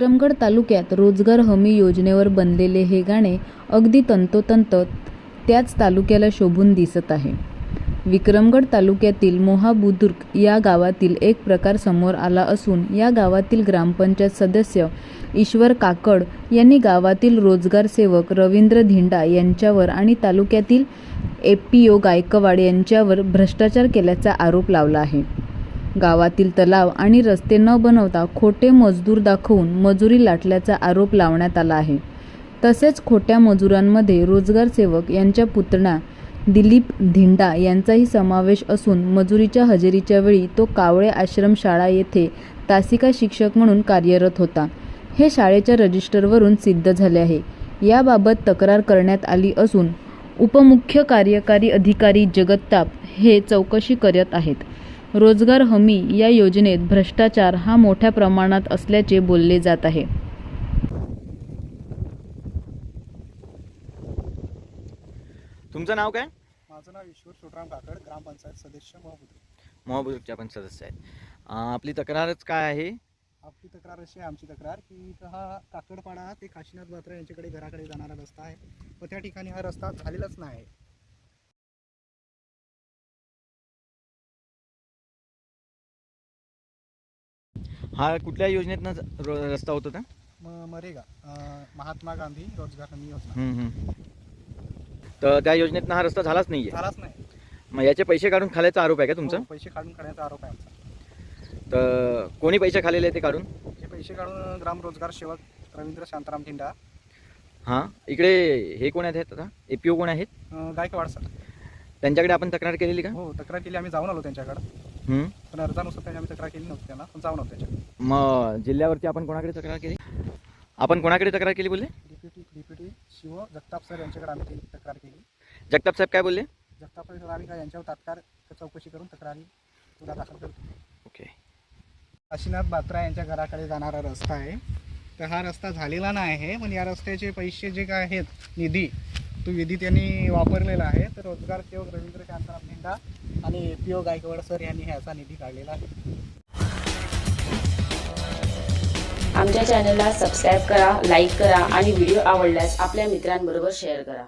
विक्रमगड तालुक्यात रोजगार हमी योजनेवर बनलेले हे गाणे अगदी तंतोतंत त्याच तालुक्याला शोभून दिसत आहे. विक्रमगड तालुक्यातील मोहाबुद्रुक या गावातील एक प्रकार समोर आला असून या गावातील ग्रामपंचायत सदस्य ईश्वर काकड यांनी गावातील रोजगार सेवक रवींद्र धिंडा यांच्यावर आणि तालुक्यातील ए पी ओ गायकवाड यांच्यावर भ्रष्टाचार केल्याचा आरोप लावला आहे. गावातील तलाव आणि रस्ते न बनवता खोटे मजदूर दाखवून मजुरी लाटल्याचा आरोप लावण्यात आला आहे. तसेच खोट्या मजुरांमध्ये रोजगार सेवक यांच्या पुतण्या दिलीप धिंडा यांचाही समावेश असून मजुरीच्या हजेरीच्या वेळी तो कावळे आश्रम शाळा येथे तासिका शिक्षक म्हणून कार्यरत होता. हे शाळेच्या रजिस्टरवरून सिद्ध झाले आहे. याबाबत तक्रार करण्यात आली असून उपमुख्य कार्यकारी अधिकारी जगत्ताप हे चौकशी करत आहेत. रोजगार हमी या योजनेत भ्रष्टाचार हा मोठ्या प्रमाणात असल्याचे बोलले जात आहे. तुमचं नाव काय? माझं नाव ईश्वर छोटराम काकड ग्रामपंचायत सदस्य मोहबुद्रे मोहाबुद्रुकचे आपण सदस्य आहेत. अं, आपली तक्रारच काय आहे? आपली तक्रार अशी आहे आमची तक्रार की इथं हा काकडपाडा ते काशीनाथ बात्रा यांच्याकडे घराकडे जाणारा रस्ता आहे. व त्या ठिकाणी हा रस्ता झालेलाच नाही. हा कुठल्या योजनेतनं ज- रो- रस्ता होत मरेगा. अं, महात्मा गांधी रोजगार हमी योजना. हम्म, हम्म. तर त्या योजनेतनं हा रस्ता झालाच नाहीये? झालाच नाही. मग याचे पैसे काढून खाल्याचा आरोप आहे का तुमचा? हो, पैसे काढून काढण्याचा आरोप आहे आमचा. तर कोणी पैसे खाल्लेले आहे ते काढून? हे पैसे काढून ग्राम रोजगार सेवक रवींद्र शांताराम धिंडा. हां इकडे हे कोण आहेत आता? ए पी ओ कोण आहेत? अं, गायकवाड सर. त्यांच्याकडे आपण तक्रार केलेली का? हो तक्रार केली आम्ही जाऊन आलो त्यांच्याकडं. हम्म. पण अर्जानुसार त्यांनी आम्ही तक्रार केली नव्हती त्यांना पण जाऊन आलो त्यांच्याकडे मग जिल्ह्यावरती आपण कोणाकडे तक्रार केली? आपण कोणाकडे तक्रार केली बोलले? Deputy deputy Shiv Jagtap sir यांच्याकडे आम्ही ती तक्रार केली. जगताप साहेब काय बोलले? जगताप सर आम्ही का यांच्यावर तात्काळ चौकशी करून तक्रारी तुला दाखल करतो. ओके. काशीनाथ बात्रा यांच्या घराकडे जाणारा रस्ता आहे. तर हा रस्ता झालेला नाही आहे पण या रस्त्याचे पैसे जे काय आहेत निधी तो निधी त्यांनी वापरलेला आहे. तर रोजगार सेवक रवींद्र शांताराम मेंढा आणि पी ओ गायकवाड सर यांनी ह्याचा निधी काढलेला आहे. आमच्या चॅनलला सबस्क्राईब करा लाईक करा आणि व्हिडिओ आवडल्यास आपल्या मित्रांबरोबर शेअर करा.